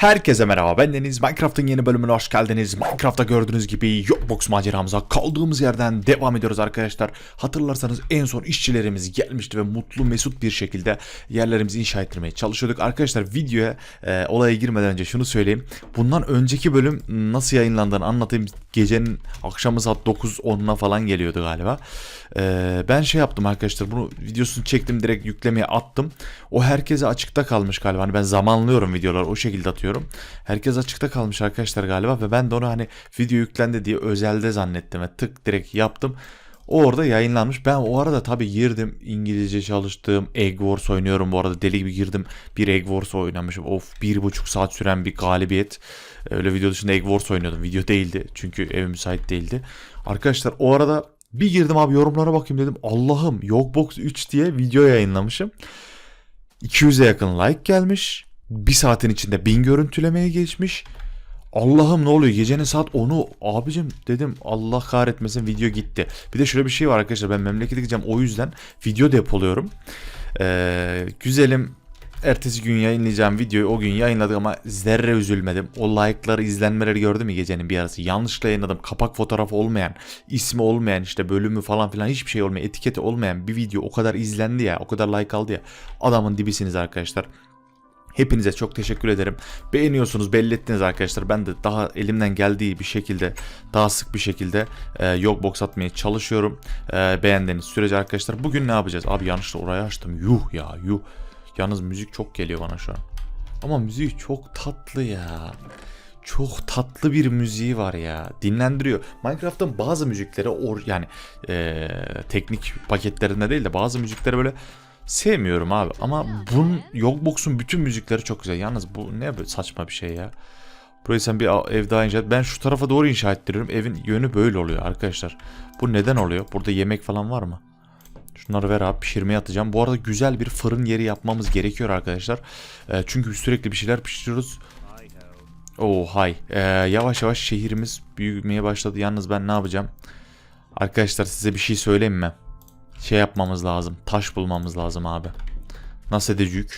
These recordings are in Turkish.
Herkese merhaba ben Deniz. Minecraft'ın yeni bölümüne hoş geldiniz. Minecraft'ta gördüğünüz gibi Yokbox maceramıza kaldığımız yerden devam ediyoruz arkadaşlar. Hatırlarsanız en son işçilerimiz gelmişti ve mutlu mesut bir şekilde yerlerimizi inşa ettirmeye çalışıyorduk. Arkadaşlar videoya e, olaya girmeden önce şunu söyleyeyim. Bundan önceki bölüm nasıl yayınlandığını anlatayım. Gecenin akşamı saat 9-10'una falan geliyordu galiba. E, ben şey yaptım arkadaşlar bunu videosunu çektim direkt yüklemeye attım. O herkese açıkta kalmış galiba. Hani ben zamanlıyorum videoları o şekilde atıyorum. Herkes açıkta kalmış arkadaşlar galiba ve ben de onu hani video yüklendi diye özelde zannettim ve tık direkt yaptım. O orada yayınlanmış. Ben o arada tabii girdim İngilizce çalıştım. Egg Wars oynuyorum bu arada. Deli gibi girdim. Bir Egg Wars oynamışım. Of bir buçuk saat süren bir galibiyet. Öyle video dışında Egg Wars oynuyordum. Video değildi. Çünkü ev müsait değildi. Arkadaşlar o arada bir girdim abi yorumlara bakayım dedim. Allah'ım Yokbox 3 diye video yayınlamışım. 200'e yakın like gelmiş. Bir saatin içinde 1000 görüntülemeye geçmiş. Allah'ım ne oluyor gecenin saat 10'u abicim dedim Allah kahretmesin video gitti. Bir de şöyle bir şey var arkadaşlar ben memlekete gideceğim o yüzden video depoluyorum. Ee, güzelim ertesi gün yayınlayacağım videoyu o gün yayınladık ama zerre üzülmedim. O like'ları izlenmeleri gördüm mü gecenin bir arası. Yanlışlıkla yayınladım. Kapak fotoğrafı olmayan, ismi olmayan işte bölümü falan filan hiçbir şey olmayan, etiketi olmayan bir video o kadar izlendi ya, o kadar like aldı ya. Adamın dibisiniz arkadaşlar. Hepinize çok teşekkür ederim. Beğeniyorsunuz belli ettiniz arkadaşlar. Ben de daha elimden geldiği bir şekilde daha sık bir şekilde e, Yogbox atmaya çalışıyorum. E, beğendiğiniz sürece arkadaşlar. Bugün ne yapacağız? Abi yanlışlıkla orayı açtım. Yuh ya yuh. Yalnız müzik çok geliyor bana şu an. Ama müzik çok tatlı ya. Çok tatlı bir müziği var ya. Dinlendiriyor. Minecraft'ın bazı müzikleri or yani e, teknik paketlerinde değil de bazı müzikleri böyle sevmiyorum abi. Ama bunun Yogbox'un bütün müzikleri çok güzel. Yalnız bu ne böyle saçma bir şey ya. Burayı sen bir ev daha inşa et. Ben şu tarafa doğru inşa ettiriyorum. Evin yönü böyle oluyor arkadaşlar. Bu neden oluyor? Burada yemek falan var mı? Şunları ver abi pişirmeye atacağım. Bu arada güzel bir fırın yeri yapmamız gerekiyor arkadaşlar. E, çünkü sürekli bir şeyler pişiriyoruz. Oh hay. E, yavaş yavaş şehrimiz büyümeye başladı. Yalnız ben ne yapacağım? Arkadaşlar size bir şey söyleyeyim mi? Şey yapmamız lazım. Taş bulmamız lazım abi. Nasıl edecek?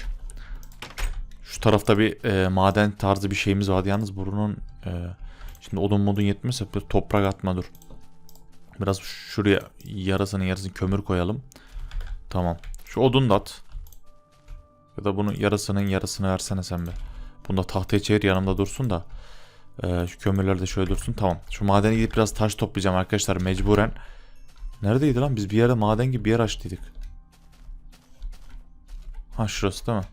Şu tarafta bir e, maden tarzı bir şeyimiz vardı. Yalnız bunun e, şimdi odun modun yetmezse bir toprak atma dur. Biraz şuraya yarısını yarısını kömür koyalım. Tamam. Şu odun da at. Ya da bunun yarısının yarısını versene sen be. Bunu da tahtaya çevir yanımda dursun da. Ee, şu kömürler de şöyle dursun. Tamam. Şu madene gidip biraz taş toplayacağım arkadaşlar mecburen. Neredeydi lan? Biz bir yerde maden gibi bir yer açtıydık. Ha şurası değil mi?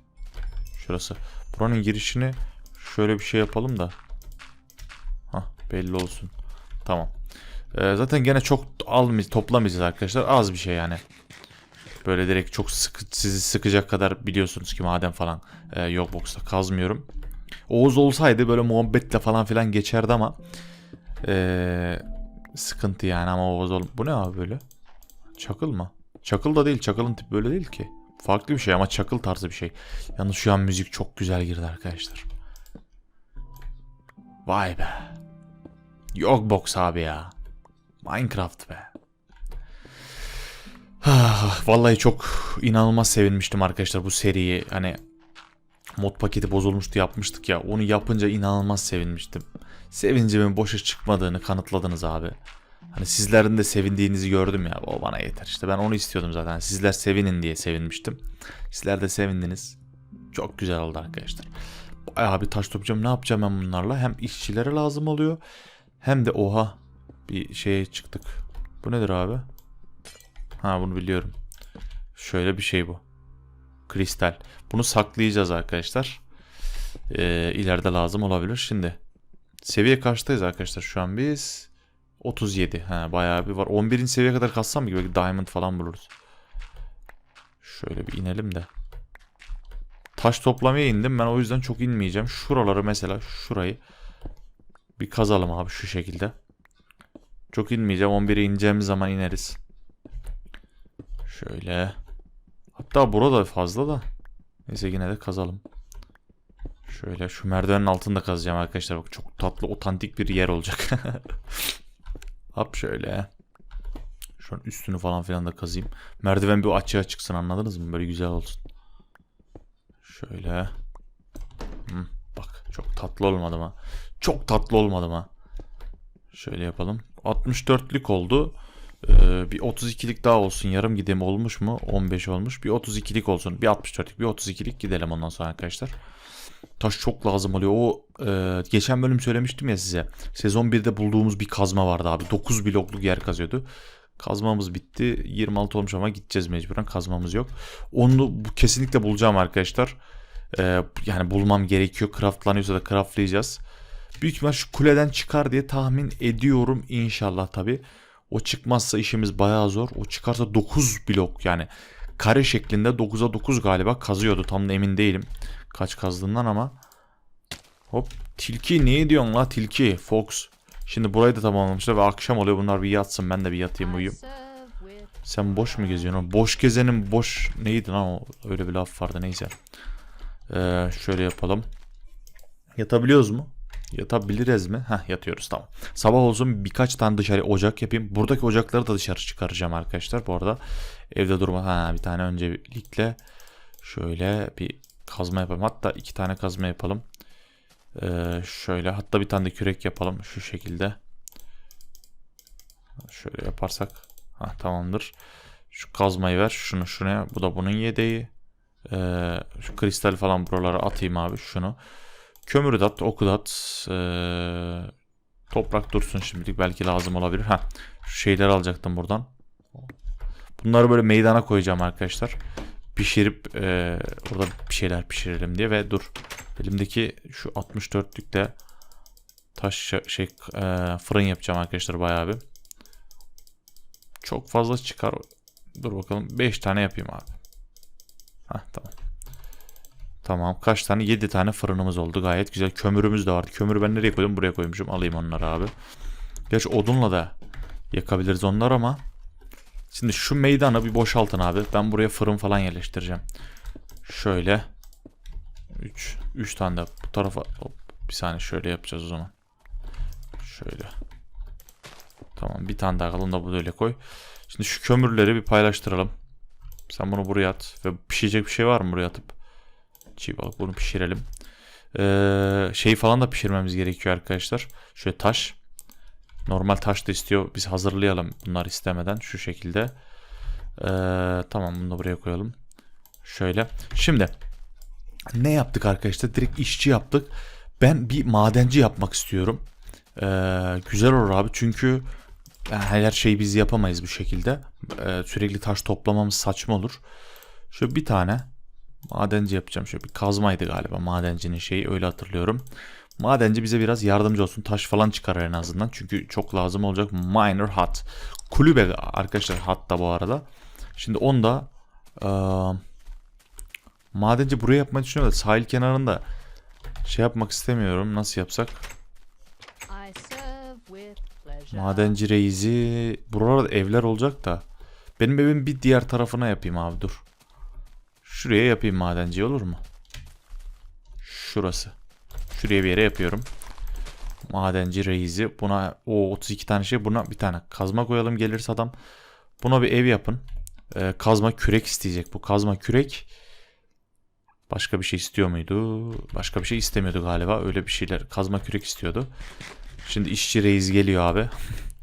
Şurası. Buranın girişini şöyle bir şey yapalım da. Ha belli olsun. Tamam. Ee, zaten gene çok almayacağız, toplamayacağız arkadaşlar. Az bir şey yani. Böyle direkt çok sıkı, sizi sıkacak kadar biliyorsunuz ki maden falan e, yok box'ta kazmıyorum. Oğuz olsaydı böyle muhabbetle falan filan geçerdi ama e, sıkıntı yani ama Oğuz ol... Bu ne abi böyle? Çakıl mı? Çakıl da değil. Çakılın tipi böyle değil ki. Farklı bir şey ama çakıl tarzı bir şey. Yalnız şu an müzik çok güzel girdi arkadaşlar. Vay be. Yok box abi ya. Minecraft be. Ah, Vallahi çok inanılmaz sevinmiştim arkadaşlar bu seriyi. Hani mod paketi bozulmuştu yapmıştık ya. Onu yapınca inanılmaz sevinmiştim. Sevincimin boşa çıkmadığını kanıtladınız abi. Hani sizlerin de sevindiğinizi gördüm ya. O bana yeter. İşte ben onu istiyordum zaten. Sizler sevinin diye sevinmiştim. Sizler de sevindiniz. Çok güzel oldu arkadaşlar. Bayağı bir taş toplayacağım. Ne yapacağım ben bunlarla? Hem işçilere lazım oluyor. Hem de oha bir şeye çıktık. Bu nedir abi? Ha bunu biliyorum. Şöyle bir şey bu. Kristal. Bunu saklayacağız arkadaşlar. Ee, ileride lazım olabilir. Şimdi seviye kaçtayız arkadaşlar şu an biz? 37. Ha bayağı bir var. 11. seviye kadar kassam mı gibi diamond falan buluruz. Şöyle bir inelim de. Taş toplamaya indim. Ben o yüzden çok inmeyeceğim. Şuraları mesela şurayı bir kazalım abi şu şekilde. Çok inmeyeceğim. 11'e ineceğimiz zaman ineriz. Şöyle. Hatta burada fazla da. Neyse yine de kazalım. Şöyle şu merdivenin altında kazacağım arkadaşlar. Bak çok tatlı otantik bir yer olacak. Hop şöyle. Şu an üstünü falan filan da kazayım. Merdiven bir açığa çıksın anladınız mı? Böyle güzel olsun. Şöyle. Hı, bak. Çok tatlı olmadı mı? Çok tatlı olmadı mı? Şöyle yapalım. 64'lük oldu. Ee, bir 32'lik daha olsun. Yarım gideyim olmuş mu? 15 olmuş. Bir 32'lik olsun. Bir 64'lik bir 32'lik gidelim ondan sonra arkadaşlar. Taş çok lazım oluyor. O e, geçen bölüm söylemiştim ya size. Sezon 1'de bulduğumuz bir kazma vardı abi. 9 blokluk yer kazıyordu. Kazmamız bitti. 26 olmuş ama gideceğiz mecburen. Kazmamız yok. Onu bu- kesinlikle bulacağım arkadaşlar. Ee, yani bulmam gerekiyor. Craftlanıyorsa da craftlayacağız. Büyük ihtimal şu kuleden çıkar diye tahmin ediyorum inşallah tabi. O çıkmazsa işimiz bayağı zor. O çıkarsa 9 blok yani kare şeklinde 9'a 9 galiba kazıyordu. Tam da emin değilim kaç kazdığından ama. Hop tilki niye diyorsun la tilki Fox. Şimdi burayı da tamamlamışlar ve akşam oluyor bunlar bir yatsın ben de bir yatayım uyuyayım. Sen boş mu geziyorsun? Boş gezenin boş neydi lan o? Öyle bir laf vardı neyse. Ee, şöyle yapalım. Yatabiliyoruz mu? Yatabiliriz mi? Heh yatıyoruz tamam. Sabah olsun birkaç tane dışarı ocak yapayım. Buradaki ocakları da dışarı çıkaracağım arkadaşlar. Bu arada evde durma. Ha bir tane öncelikle şöyle bir kazma yapalım. Hatta iki tane kazma yapalım. Ee, şöyle hatta bir tane de kürek yapalım şu şekilde. Şöyle yaparsak ha tamamdır. Şu kazmayı ver şunu şuraya. Bu da bunun yedeği. Ee, şu kristal falan buralara atayım abi şunu. Kömürü de at, oku da. Ee, toprak dursun şimdilik belki lazım olabilir. Ha, şu şeyleri alacaktım buradan. Bunları böyle meydana koyacağım arkadaşlar. Pişirip e, orada bir şeyler pişirelim diye ve dur. Elimdeki şu 64'lükte taş şey e, fırın yapacağım arkadaşlar bayağı bir. Çok fazla çıkar. Dur bakalım 5 tane yapayım abi. Hah tamam. Tamam kaç tane? 7 tane fırınımız oldu. Gayet güzel. Kömürümüz de vardı. Kömürü ben nereye koydum? Buraya koymuşum. Alayım onları abi. Gerçi odunla da yakabiliriz onlar ama. Şimdi şu meydanı bir boşaltın abi. Ben buraya fırın falan yerleştireceğim. Şöyle. 3 3 tane de bu tarafa hop, bir saniye şöyle yapacağız o zaman. Şöyle. Tamam bir tane daha kalın da böyle koy. Şimdi şu kömürleri bir paylaştıralım. Sen bunu buraya at. Ve pişecek bir şey var mı buraya atıp? Çiğ balık bunu pişirelim. Ee, şey falan da pişirmemiz gerekiyor arkadaşlar. Şöyle taş. Normal taş da istiyor. Biz hazırlayalım bunlar istemeden şu şekilde. Ee, tamam bunu da buraya koyalım. Şöyle. Şimdi ne yaptık arkadaşlar? Direkt işçi yaptık. Ben bir madenci yapmak istiyorum. Ee, güzel olur abi çünkü her şeyi biz yapamayız bu şekilde. Ee, sürekli taş toplamamız saçma olur. Şöyle bir tane madenci yapacağım. Şöyle bir kazmaydı galiba madencinin şeyi öyle hatırlıyorum. Madenci bize biraz yardımcı olsun. Taş falan çıkarır en azından. Çünkü çok lazım olacak. Miner hut. Kulübe arkadaşlar hatta bu arada. Şimdi onu da eee, madenci buraya yapmayı düşünüyorum da sahil kenarında şey yapmak istemiyorum. Nasıl yapsak? Madenci reizi. Buralarda evler olacak da. Benim evin bir diğer tarafına yapayım abi dur. Şuraya yapayım madenci olur mu? Şurası. Şuraya bir yere yapıyorum. Madenci reizi. Buna o 32 tane şey buna bir tane kazma koyalım gelirse adam. Buna bir ev yapın. Ee, kazma kürek isteyecek bu. Kazma kürek. Başka bir şey istiyor muydu? Başka bir şey istemiyordu galiba. Öyle bir şeyler. Kazma kürek istiyordu. Şimdi işçi reis geliyor abi.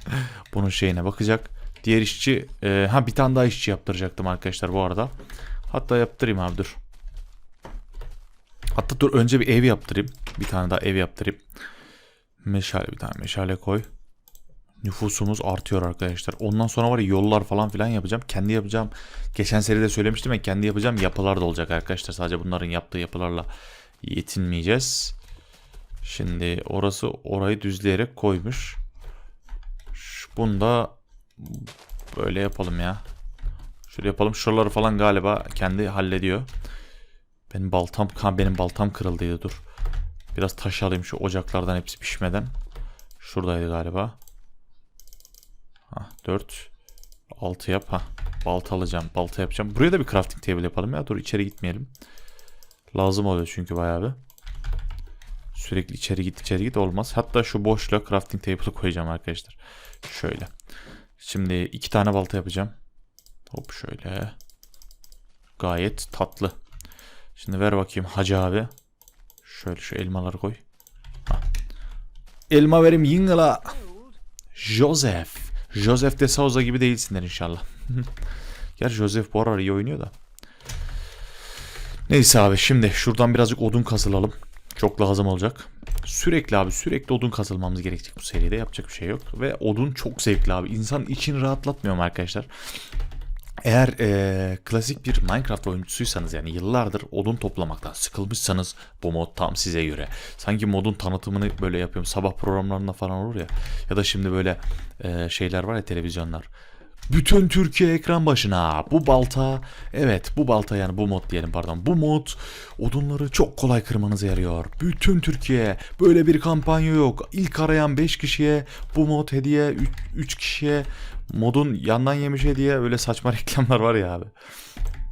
Bunun şeyine bakacak. Diğer işçi e, ha bir tane daha işçi yaptıracaktım arkadaşlar bu arada. Hatta yaptırayım abi dur. Hatta dur önce bir ev yaptırayım. Bir tane daha ev yaptırayım. Meşale bir tane meşale koy. Nüfusumuz artıyor arkadaşlar. Ondan sonra var ya yollar falan filan yapacağım. Kendi yapacağım. Geçen seride söylemiştim ya kendi yapacağım yapılar da olacak arkadaşlar. Sadece bunların yaptığı yapılarla yetinmeyeceğiz. Şimdi orası orayı düzleyerek koymuş. Bunu da böyle yapalım ya. Şöyle yapalım. Şuraları falan galiba kendi hallediyor. Benim baltam benim baltam kırıldıydı dur. Biraz taş alayım şu ocaklardan hepsi pişmeden. Şuradaydı galiba. Ha 4 6 yap ha. Balta alacağım. Balta yapacağım. Buraya da bir crafting table yapalım ya. Dur içeri gitmeyelim. Lazım oluyor çünkü bayağı bir. Sürekli içeri git içeri git olmaz. Hatta şu boşluğa crafting table'ı koyacağım arkadaşlar. Şöyle. Şimdi iki tane balta yapacağım. Hop şöyle. Gayet tatlı. Şimdi ver bakayım Hacı abi. Şöyle şu elmaları koy. Hah. Elma verim yingala. Joseph. Joseph de Souza gibi değilsinler inşallah. Gerçi Joseph bu aralar iyi oynuyor da. Neyse abi şimdi şuradan birazcık odun kazılalım. Çok lazım olacak. Sürekli abi sürekli odun kazılmamız gerekecek bu seride yapacak bir şey yok. Ve odun çok zevkli abi. İnsan içini rahatlatmıyor arkadaşlar? Eğer eee, klasik bir Minecraft oyuncusuysanız yani yıllardır odun toplamaktan sıkılmışsanız bu mod tam size göre. Sanki modun tanıtımını böyle yapıyorum sabah programlarında falan olur ya. Ya da şimdi böyle eee, şeyler var ya televizyonlar. Bütün Türkiye ekran başına. Bu balta, evet bu balta yani bu mod diyelim pardon. Bu mod odunları çok kolay kırmanıza yarıyor. Bütün Türkiye böyle bir kampanya yok. İlk arayan 5 kişiye bu mod hediye, 3 kişiye modun yandan yemiş hediye. Öyle saçma reklamlar var ya abi.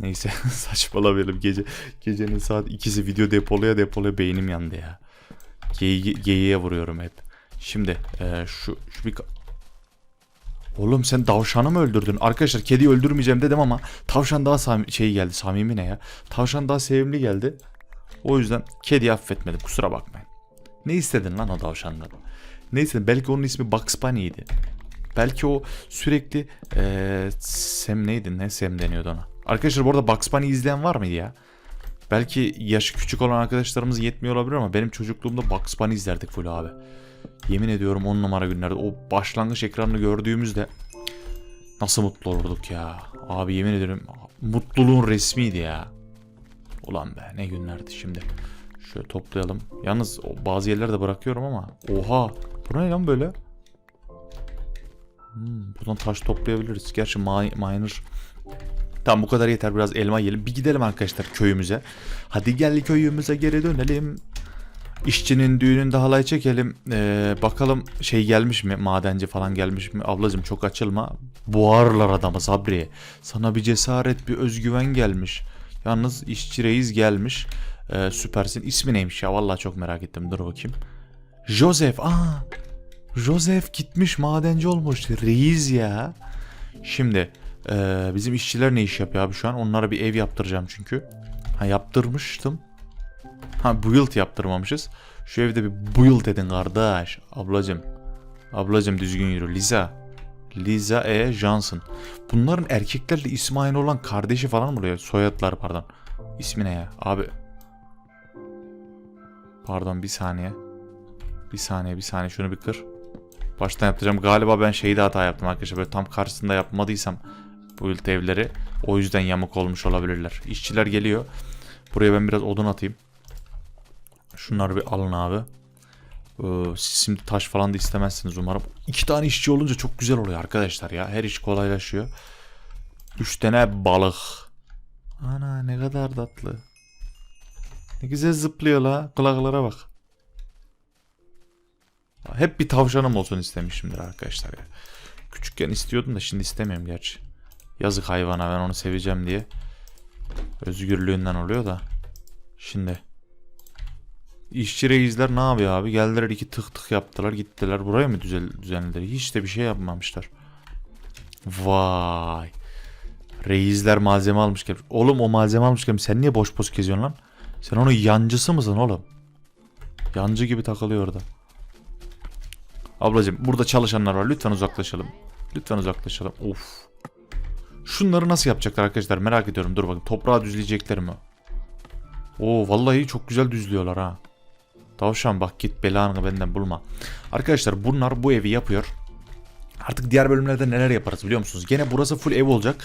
Neyse saçmalamayalım gece. Gecenin saat ikisi video depolaya depolaya beynim yandı ya. Geyi- Geyiğe vuruyorum hep. Şimdi eee, şu, şu bir Oğlum sen tavşanı mı öldürdün? Arkadaşlar kediyi öldürmeyeceğim dedim ama tavşan daha sam- şey geldi. Samimi ne ya? Tavşan daha sevimli geldi. O yüzden kediyi affetmedim. Kusura bakmayın. Ne istedin lan o tavşandan? Neyse belki onun ismi Bugs Bunny'ydi. Belki o sürekli eee Sam neydi? Ne Sam deniyordu ona? Arkadaşlar bu arada Bugs Bunny izleyen var mıydı ya? Belki yaşı küçük olan arkadaşlarımız yetmiyor olabilir ama benim çocukluğumda Bugs Bunny izlerdik full abi. Yemin ediyorum 10 numara günlerde o başlangıç ekranını gördüğümüzde nasıl mutlu olurduk ya. Abi yemin ediyorum mutluluğun resmiydi ya. Ulan be ne günlerdi şimdi. Şöyle toplayalım. Yalnız bazı yerlerde bırakıyorum ama. Oha. Bu ne lan böyle? Hmm, buradan taş toplayabiliriz. Gerçi mi- miner Tamam bu kadar yeter biraz elma yiyelim. Bir gidelim arkadaşlar köyümüze. Hadi gel köyümüze geri dönelim. İşçinin düğününde halay çekelim. Ee, bakalım şey gelmiş mi? Madenci falan gelmiş mi? Ablacım çok açılma. Boğarlar adamı Sabri. Sana bir cesaret, bir özgüven gelmiş. Yalnız işçi reis gelmiş. Ee, süpersin. İsmi neymiş ya? Vallahi çok merak ettim. Dur bakayım. Joseph. Aa. Joseph gitmiş madenci olmuş. Reis ya. Şimdi ee, bizim işçiler ne iş yapıyor abi şu an? Onlara bir ev yaptıracağım çünkü. Ha yaptırmıştım. Ha build yaptırmamışız. Şu evde bir build edin kardeş. Ablacım. Ablacım düzgün yürü. Liza. Liza E. Johnson. Bunların erkeklerle ismi aynı olan kardeşi falan mı oluyor? Soyadları pardon. İsmi ne ya? Abi. Pardon bir saniye. Bir saniye bir saniye şunu bir kır. Baştan yaptıracağım. Galiba ben şeyde hata yaptım arkadaşlar. Böyle tam karşısında yapmadıysam build evleri. O yüzden yamuk olmuş olabilirler. İşçiler geliyor. Buraya ben biraz odun atayım. Şunları bir alın abi. Ee, siz şimdi taş falan da istemezsiniz umarım. İki tane işçi olunca çok güzel oluyor arkadaşlar ya. Her iş kolaylaşıyor. Üç tane balık. Ana ne kadar tatlı. Ne güzel zıplıyor la. Kulaklara bak. Hep bir tavşanım olsun istemişimdir arkadaşlar ya. Küçükken istiyordum da şimdi istemiyorum gerçi. Yazık hayvana ben onu seveceğim diye. Özgürlüğünden oluyor da. Şimdi. İşçi reisler ne yapıyor abi? Geldiler iki tık tık yaptılar gittiler. Buraya mı düzel düzenlediler? Hiç de bir şey yapmamışlar. Vay. Reisler malzeme almış gelmiş. Oğlum o malzeme almış gelmiş. Sen niye boş boş geziyorsun lan? Sen onun yancısı mısın oğlum? Yancı gibi takılıyor orada. Ablacım burada çalışanlar var. Lütfen uzaklaşalım. Lütfen uzaklaşalım. Of. Şunları nasıl yapacaklar arkadaşlar merak ediyorum. Dur bakın toprağı düzleyecekler mi? Oo vallahi çok güzel düzlüyorlar ha. Tavşan bak git belanı benden bulma. Arkadaşlar bunlar bu evi yapıyor. Artık diğer bölümlerde neler yaparız biliyor musunuz? Gene burası full ev olacak.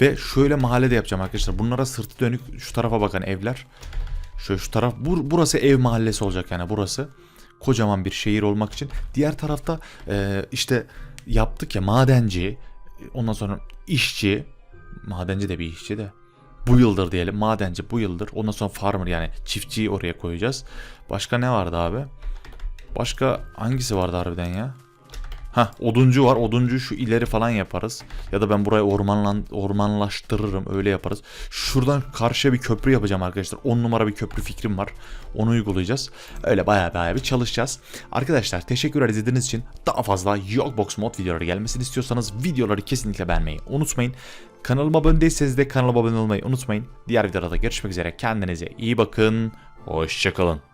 Ve şöyle mahallede yapacağım arkadaşlar. Bunlara sırtı dönük şu tarafa bakan evler. Şöyle şu taraf. bur- burası ev mahallesi olacak yani burası. Kocaman bir şehir olmak için. Diğer tarafta e, işte yaptık ya madenci. Ondan sonra işçi. Madenci de bir işçi de. Bu yıldır diyelim. Madenci bu yıldır. Ondan sonra farmer yani çiftçiyi oraya koyacağız. Başka ne vardı abi? Başka hangisi vardı harbiden ya? Ha oduncu var. Oduncu şu ileri falan yaparız. Ya da ben burayı ormanlan, ormanlaştırırım. Öyle yaparız. Şuradan karşıya bir köprü yapacağım arkadaşlar. 10 numara bir köprü fikrim var. Onu uygulayacağız. Öyle baya baya bir çalışacağız. Arkadaşlar teşekkürler izlediğiniz için. Daha fazla Yokbox mod videoları gelmesini istiyorsanız videoları kesinlikle beğenmeyi unutmayın. Kanalıma abone değilseniz de kanalıma abone olmayı unutmayın. Diğer videoda görüşmek üzere. Kendinize iyi bakın. Hoşçakalın.